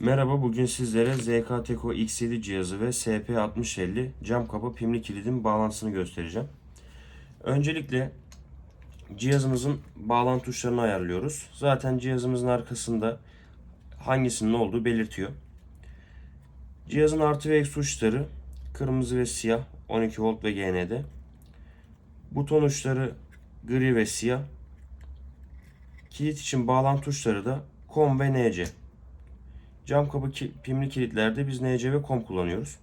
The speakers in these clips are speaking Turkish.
Merhaba, bugün sizlere ZKTECO X7 cihazı ve SP6050 cam kapı pimli kilidin bağlantısını göstereceğim. Öncelikle cihazımızın bağlantı tuşlarını ayarlıyoruz. Zaten cihazımızın arkasında hangisinin olduğu belirtiyor. Cihazın artı ve eksi tuşları kırmızı ve siyah 12 volt ve GND. Buton uçları gri ve siyah. Kilit için bağlantı tuşları da COM ve NC. Cam kapı ki- pimli kilitlerde biz NC COM kullanıyoruz.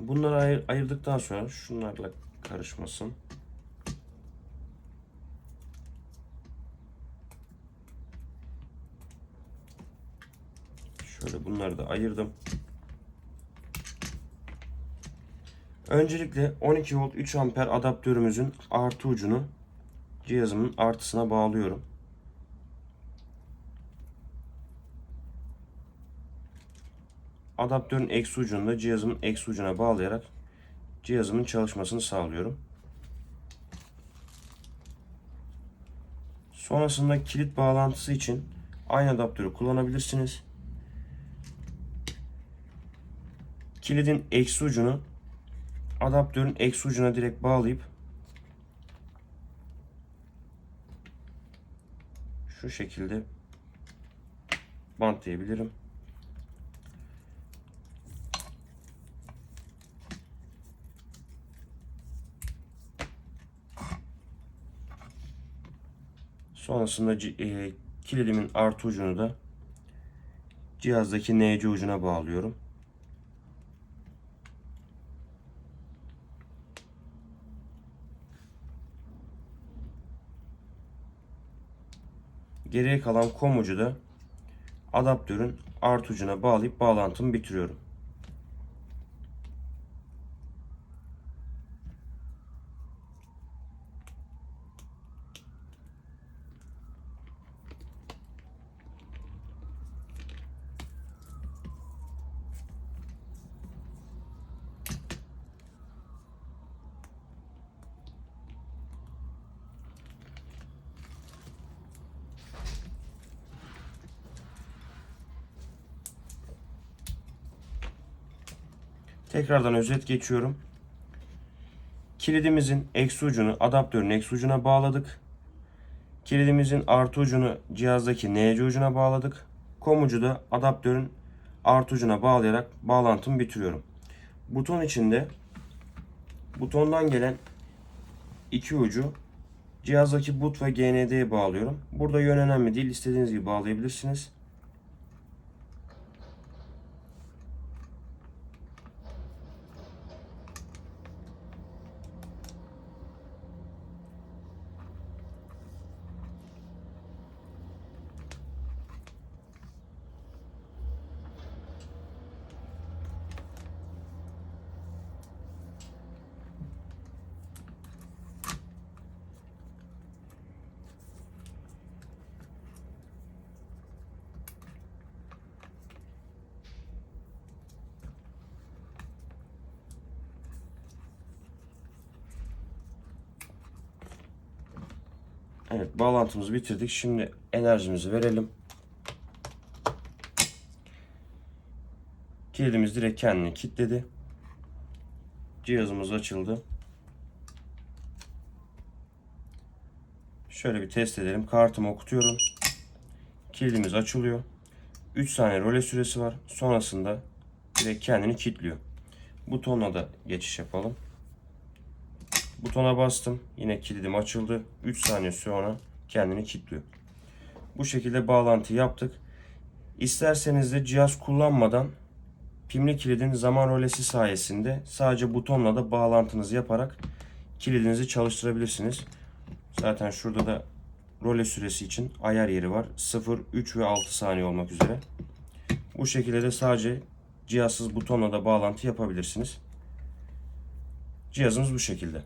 Bunları ayır- ayırdıktan sonra şunlarla karışmasın. Şöyle bunları da ayırdım. Öncelikle 12 volt 3 amper adaptörümüzün artı ucunu cihazımın artısına bağlıyorum. Adaptörün eksi ucunu cihazımın eksi ucuna bağlayarak cihazımın çalışmasını sağlıyorum. Sonrasında kilit bağlantısı için aynı adaptörü kullanabilirsiniz. Kilidin eksi ucunu adaptörün eksi ucuna direkt bağlayıp şu şekilde bantlayabilirim. Sonrasında e, kilidimin artı ucunu da cihazdaki NC ucuna bağlıyorum. Geriye kalan kom ucu da adaptörün artı ucuna bağlayıp bağlantımı bitiriyorum. Tekrardan özet geçiyorum. Kilidimizin eksi ucunu adaptörün eksi ucuna bağladık. Kilidimizin artı ucunu cihazdaki NC ucuna bağladık. Kom ucu da adaptörün artı ucuna bağlayarak bağlantımı bitiriyorum. Buton içinde butondan gelen iki ucu cihazdaki boot ve GND'ye bağlıyorum. Burada yön önemli değil. İstediğiniz gibi bağlayabilirsiniz. Evet bağlantımızı bitirdik. Şimdi enerjimizi verelim. Kilidimiz direkt kendini kilitledi. Cihazımız açıldı. Şöyle bir test edelim. Kartımı okutuyorum. Kilidimiz açılıyor. 3 saniye role süresi var. Sonrasında direkt kendini kilitliyor. Butonla da geçiş yapalım. Butona bastım. Yine kilidim açıldı. 3 saniye sonra kendini kilitliyor. Bu şekilde bağlantı yaptık. İsterseniz de cihaz kullanmadan pimli kilidin zaman rolesi sayesinde sadece butonla da bağlantınızı yaparak kilidinizi çalıştırabilirsiniz. Zaten şurada da role süresi için ayar yeri var. 0, 3 ve 6 saniye olmak üzere. Bu şekilde de sadece cihazsız butonla da bağlantı yapabilirsiniz. Cihazımız bu şekilde.